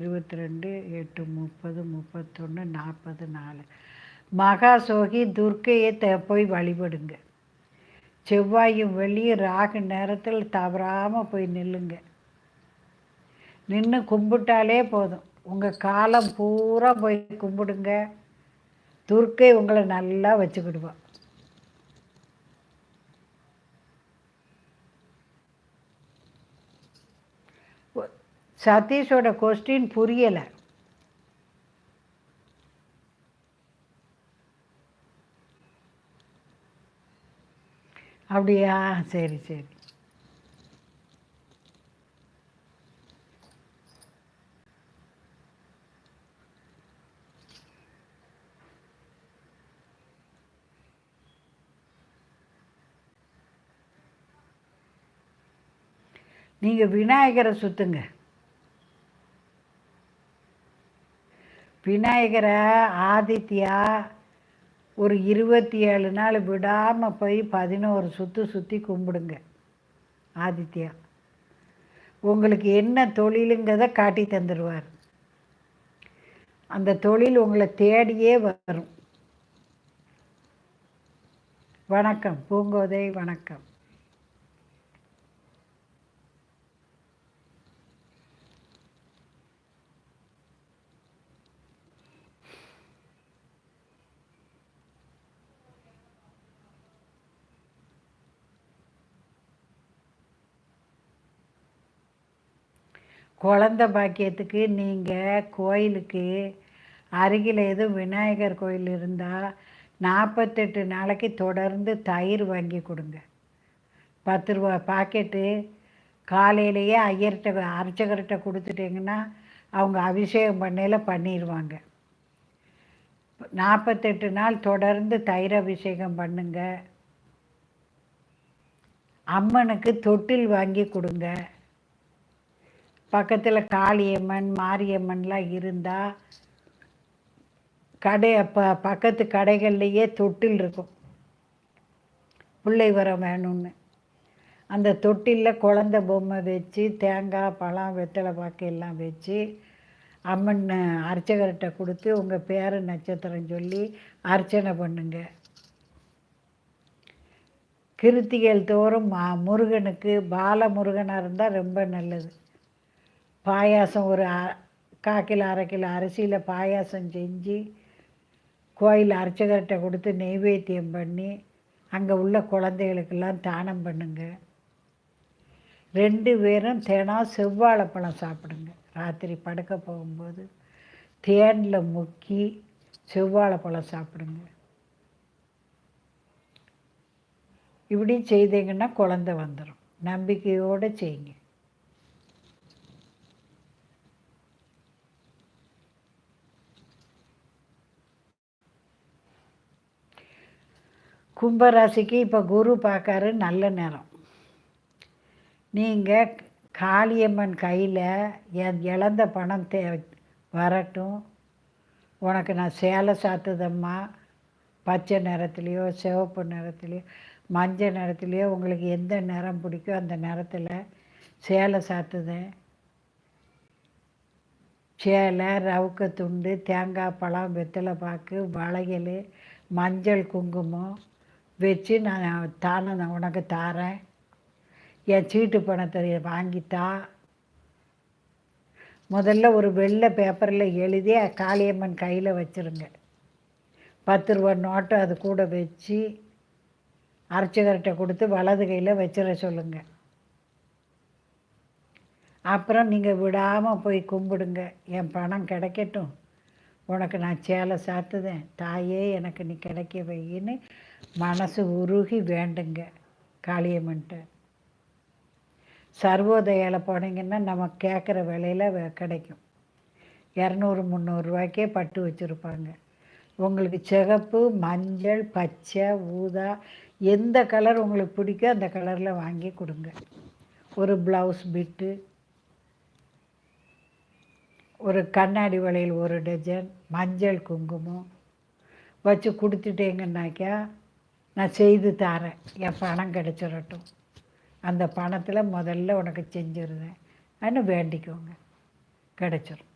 இருபத்தி ரெண்டு எட்டு முப்பது முப்பத்தொன்று நாற்பது நாலு. மகாசோகி துர்க்கையை த போய் வழிபடுங்க. செவ்வாயும் வெள்ளியும் ராகு நேரத்தில் தவறாமல் போய் நில்லுங்க. நின்று கும்பிட்டாலே போதும். உங்கள் காலம் பூரா போய் கும்பிடுங்க. துர்க்கை உங்களை நல்லா வச்சுக்கிடுவான் சதீஷோட கொஸ்டின் புரியலை. அப்படியா? சரி சரி. நீங்கள் விநாயகரை சுற்றுங்க விநாயகரை ஆதித்யா ஒரு இருபத்தி ஏழு நாள் விடாமல் போய் பதினோரு சுற்று சுற்றி கும்பிடுங்க ஆதித்யா. உங்களுக்கு என்ன தொழிலுங்கிறத காட்டி தந்துடுவார் அந்த தொழில் உங்களை தேடியே வரும். வணக்கம் பூங்கோதை வணக்கம். குழந்த பாக்கியத்துக்கு நீங்கள் கோயிலுக்கு அருகில் எதுவும் விநாயகர் கோயில் இருந்தால் நாற்பத்தெட்டு நாளைக்கு தொடர்ந்து தயிர் வாங்கி கொடுங்க. பத்து ரூபா பாக்கெட்டு காலையிலேயே ஐயர்கிட்ட அர்ச்சகர்கிட்ட கொடுத்துட்டிங்கன்னா அவங்க அபிஷேகம் பண்ணையில் பண்ணிடுவாங்க நாற்பத்தெட்டு நாள் தொடர்ந்து தயிர் அபிஷேகம் பண்ணுங்க. அம்மனுக்கு தொட்டில் வாங்கி கொடுங்க. பக்கத்தில் காளியம்மன் மாரியம்மன்லாம் இருந்தால் கடை ப பக்கத்து கடைகள்லையே தொட்டில் இருக்கும். பிள்ளை வர வேணும்னு. அந்த தொட்டிலில் குழந்த பொம்மை வச்சு தேங்காய் பழம் வெத்தலை பாக்கு எல்லாம் வச்சு அம்மன் அர்ச்சகர்கிட்ட கொடுத்து உங்கள் பேர் நட்சத்திரம் சொல்லி அர்ச்சனை பண்ணுங்க. கிருத்திகள் தோறும் முருகனுக்கு பாலமுருகனாக இருந்தால் ரொம்ப நல்லது. பாயாசம் ஒரு கால் கிலோ அரை கிலோ அரிசியில் பாயாசம் செஞ்சு கோயில் அர்ச்சகர்கிட்ட கொடுத்து நெய்வேத்தியம் பண்ணி அங்கே உள்ள குழந்தைகளுக்கெல்லாம் தானம் பண்ணுங்க. ரெண்டு பேரும் தினம் செவ்வாழைப்பழம் சாப்பிடுங்க. ராத்திரி படுக்க போகும்போது தேனில் முக்கி செவ்வாழைப்பழம் சாப்பிடுங்க. இப்படி செய்தீங்கன்னா குழந்த வந்துடும் நம்பிக்கையோடு செய்யுங்க. கும்பராசிக்கு இப்போ குரு பார்க்காரு நல்ல நேரம். நீங்கள் காளியம்மன் கையில் என் இழந்த பணம் தே வரட்டும். உனக்கு நான் சேலை சாத்துதம்மா. பச்சை நிறத்துலையோ சிவப்பு நிறத்துலையோ மஞ்சள் நிறத்துலையோ உங்களுக்கு எந்த நிறம் பிடிக்கோ அந்த நிறத்தில் சேலை சாத்துதேன் சேலை ரவுக்க துண்டு தேங்காய் பழம் வெத்தலை பாக்கு வளையல் மஞ்சள் குங்குமம். வச்சு நான் தானே நான் உனக்கு தாரேன் என் சீட்டு பணத்தை வாங்கித்தா. முதல்ல ஒரு வெள்ளை பேப்பரில் எழுதி காளியம்மன் கையில் வச்சுருங்க. பத்து ரூபா நோட்டை அது கூட வச்சு அர்ச்சகர்கிட்ட கொடுத்து வலது கையில் வச்சிட சொல்லுங்கள் அப்புறம் நீங்கள் விடாமல் போய் கும்பிடுங்க. என் பணம் கிடைக்கட்டும். உனக்கு நான் சேலை சாத்துதேன். தாயே எனக்கு நீ கிடைக்க வையின்னு மனசு உருகி வேண்டுங்க காளியம்மன்ட்ட. சர்வோதயாவில் போனீங்கன்னா நம்ம கேட்குற விலையில் கிடைக்கும். இரநூறு முந்நூறுரூவாய்க்கே பட்டு வச்சுருப்பாங்க. உங்களுக்கு சிகப்பு மஞ்சள் பச்சை ஊதா எந்த கலர் உங்களுக்கு பிடிக்கோ அந்த கலரில் வாங்கி கொடுங்க. ஒரு ப்ளவுஸ் பிட்டு ஒரு கண்ணாடி வளையல் ஒரு டஜன் மஞ்சள் குங்குமம் வச்சு கொடுத்துட்டேங்கன்னாக்கா நான் செய்து தரேன். என் பணம் கிடச்சிடட்டும். அந்த பணத்தில் முதல்ல உனக்கு செஞ்சுருந்தேன். வேண்டிக்கோங்க. கிடச்சிரும்.